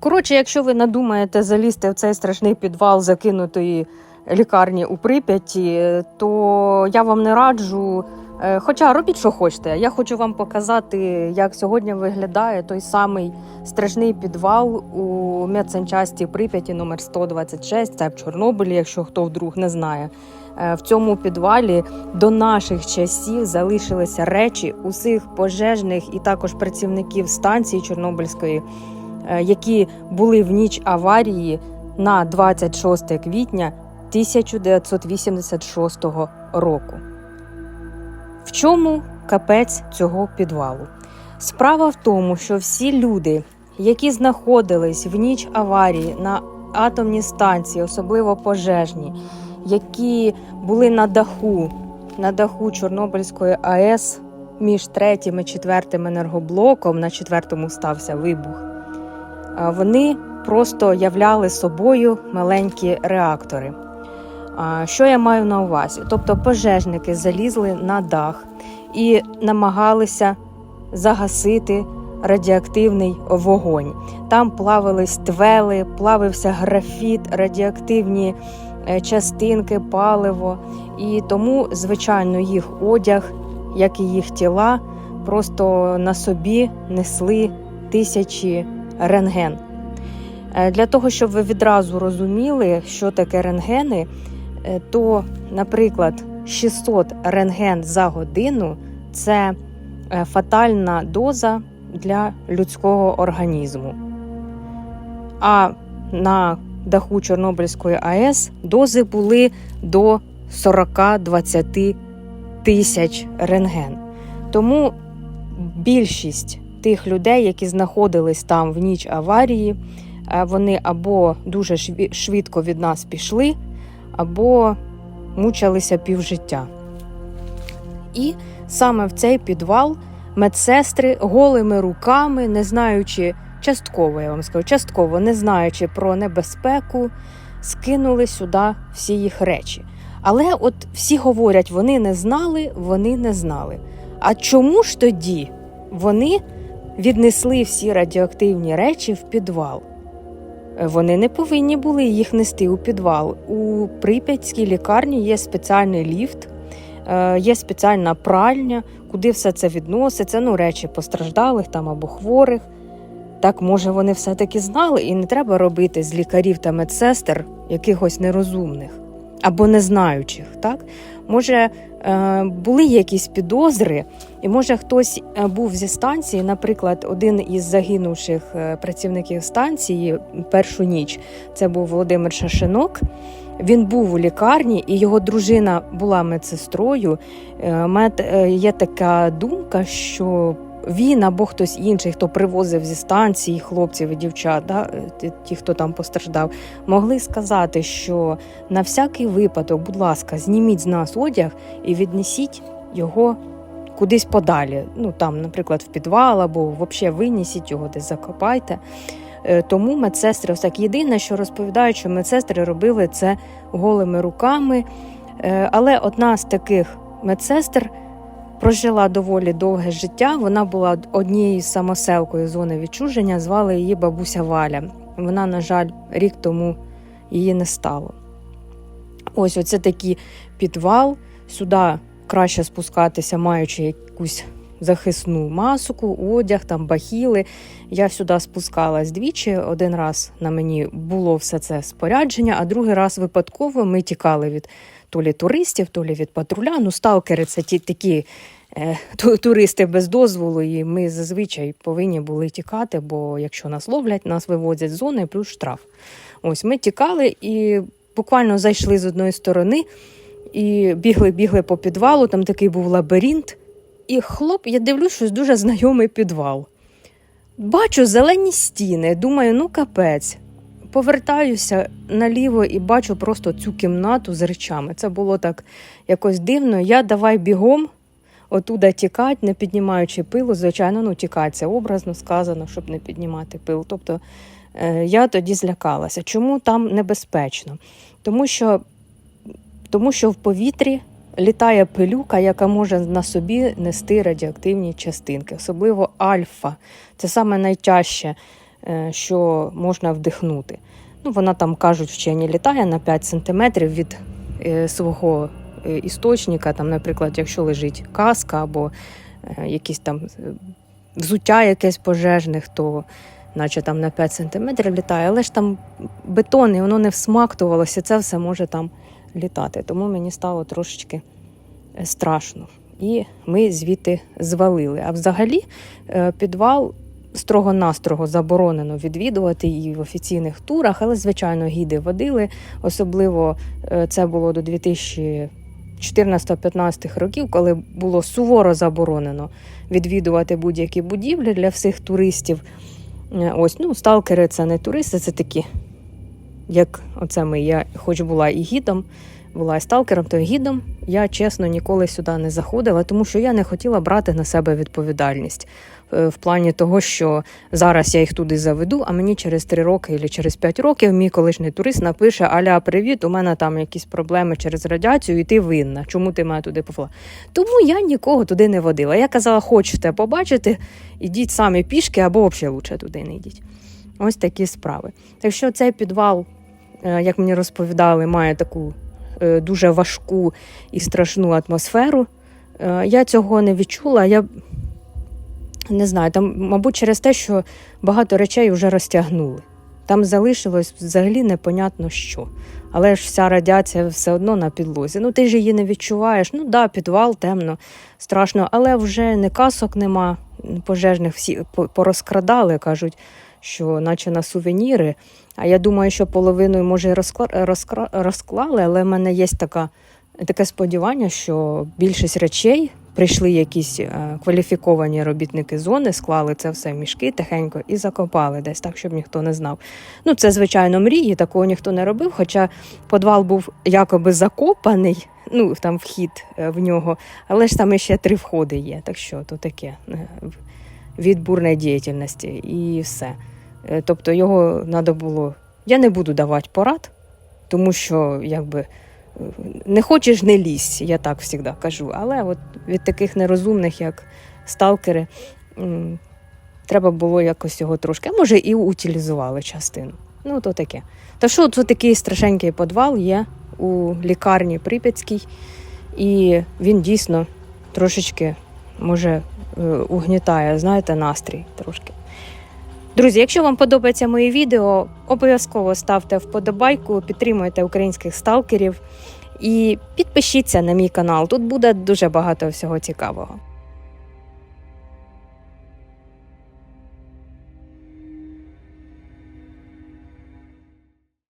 Коротше, якщо ви надумаєте залізти в цей страшний підвал закинутої лікарні у Прип'яті, то я вам не раджу. Е, Хоча робіть, що хочете. Я хочу вам показати, як сьогодні виглядає той самий страшний підвал у медсанчасті Прип'яті номер 126, це в Чорнобилі, якщо хто вдруг не знає. Е, В цьому підвалі до наших часів залишилися речі усіх пожежних і також працівників станції Чорнобильської, які були в ніч аварії на 26 квітня 1986 року. В чому капець цього підвалу? Справа в тому, що всі люди, які знаходились в ніч аварії на атомній станції, особливо пожежні, які були на даху, на даху Чорнобильської АЕС між третім і четвертим енергоблоком, на четвертому стався вибух, вони просто являли собою маленькі реактори. Що я маю на увазі? Тобто пожежники залізли на дах і намагалися загасити радіоактивний вогонь. Там плавились твели, плавився графіт, радіоактивні е, частинки, паливо. І тому, звичайно, їх одяг, як і їх тіла, просто на собі несли тисячі рентген. Е, Для того, щоб ви відразу розуміли, що таке рентгени, е, то, наприклад, 600 рентген за годину це е, фатальна доза для людського організму. А на даху Чорнобильської АЕС дози були до 40-20 тисяч рентген. Тому більшість тих людей, які знаходились там в ніч аварії, е, вони або дуже швидко від нас пішли, або мучилися півжиття. І саме в цей підвал медсестри голими руками, не знаючи, частково, я вам скажу, частково не знаючи про небезпеку, скинули сюди всі їх речі. Але от всі говорять, вони не знали, вони не знали. А чому ж тоді вони віднесли всі радіоактивні речі в підвал? Вони не повинні були їх нести у підвал. У Прип'ятській лікарні є спеціальний ліфт, е, є спеціальна пральня, куди все це відноситься. Ну, речі постраждалих там або хворих. Так, може, вони все-таки знали, і не треба робити з лікарів та медсестер якихось нерозумних або незнаючих. Так? Може, е, були якісь підозри, і може хтось е, був зі станції, наприклад, один із загинувших е, працівників станції першу ніч, це був Володимир Шашинок. Він був у лікарні, і його дружина була медсестрою. Мед- Є така думка, що він або хтось інший, хто привозив зі станції хлопців і дівчат, да, е, ті- хто там постраждав, могли сказати, що на всякий випадок, будь ласка, зніміть з нас одяг і віднесіть його кудись подалі. Ну там, наприклад, в підвал або взагалі винесіть його десь закопайте. Е, Тому медсестри, ось так єдине, що розповідають, що медсестри робили це голими руками. Е, Але одна з таких медсестер прожила доволі довге життя. Вона була однією самоселкою зони відчуження, звали її бабуся Валя. Вона, на жаль, рік тому її не стало. Ось оце такий підвал. Сюди краще спускатися, маючи якусь захисну маску, одяг, там бахіли. Я сюди спускалась двічі. Один раз на мені було все це спорядження, а другий раз випадково ми тікали від то лі туристів, то лі від патруля. Ну, сталкери це ті такі е, туристи без дозволу, і ми зазвичай повинні були тікати, бо якщо нас ловлять, нас вивозять з зони плюс штраф. Ось ми тікали і буквально зайшли з одної сторони і бігли, бігли по підвалу. Там такий був лабіринт. І хлоп, я дивлюсь, щось дуже знайомий підвал. Бачу зелені стіни, думаю, ну капець. Повертаюся наліво і бачу просто цю кімнату з речами. Це було так якось дивно. Я давай бігом отуда тікати, не піднімаючи пилу. Звичайно, ну тікати, це образно сказано, щоб не піднімати пил. Тобто е, я тоді злякалася. Чому там небезпечно? Тому що, тому що в повітрі літає пилюка, яка може на собі нести радіоактивні частинки, особливо альфа. Це саме найтяжче е, що можна вдихнути. Ну, вона там кажуть, вчені літає на 5 см від е, свого е, істочника. Там, наприклад, якщо лежить каска або якісь там взуття якесь пожежних, то наче там на 5 см літає, але ж там бетон, і воно не всмактувалося, це все може там літати. Тому мені стало трошечки е, страшно. І ми звідти звалили. А взагалі е, підвал строго-настрого заборонено відвідувати і в офіційних турах, але, звичайно, гіди водили. Особливо е, це було до 2014-15 років, коли було суворо заборонено відвідувати будь-які будівлі для всіх туристів. Ось, ну, сталкери це не туристи, це такі, як оце ми. Я хоч була і гідом, була і сталкером, то і гідом. Я чесно ніколи сюди не заходила, тому що я не хотіла брати на себе відповідальність е, в плані того, що зараз я їх туди заведу, а мені через 3 роки або через 5 років мій колишній турист напише: Аля, привіт, у мене там якісь проблеми через радіацію, і ти винна. Чому ти мене туди повела? Тому я нікого туди не водила. Я казала, хочете побачити, ідіть самі пішки або взагалі лучше туди не йдіть. Ось такі справи. Так що цей підвал, як мені розповідали, має таку е, дуже важку і страшну атмосферу. Е, Я цього не відчула. Я не знаю, там, мабуть, через те, що багато речей вже розтягнули. Там залишилось взагалі непонятно що. Але ж вся радіація все одно на підлозі. Ну, ти ж її не відчуваєш. Ну да, підвал темно, страшно, але вже не касок нема. Пожежних всі порозкрадали, кажуть, що наче на сувеніри. А я думаю, що половиною може і розкла- розклали, але в мене є така, таке сподівання, що більшість речей прийшли якісь е, кваліфіковані робітники зони, склали це все в мішки тихенько і закопали десь так, щоб ніхто не знав. Ну, це, звичайно, мрії, такого ніхто не робив, хоча підвал був якоби закопаний, ну там вхід е, в нього, але ж там ще три входи є. Так що то таке е, від бурної діяльності і все. Е, Тобто його треба було. Я не буду давати порад, тому що якби. е, Не хочеш, не лізь, я так завжди кажу. Але от від таких нерозумних, як сталкери, треба було якось його трошки, а може і утилізували частину. Ну, то таке. Та що тут такий страшенький підвал є у лікарні Прип'ятській, і він дійсно трошечки може е, угнітає, знаєте, настрій трошки. Друзі, якщо вам подобається моє відео, обов'язково ставте вподобайку, підтримуйте українських сталкерів і підпишіться на мій канал. Тут буде дуже багато всього цікавого.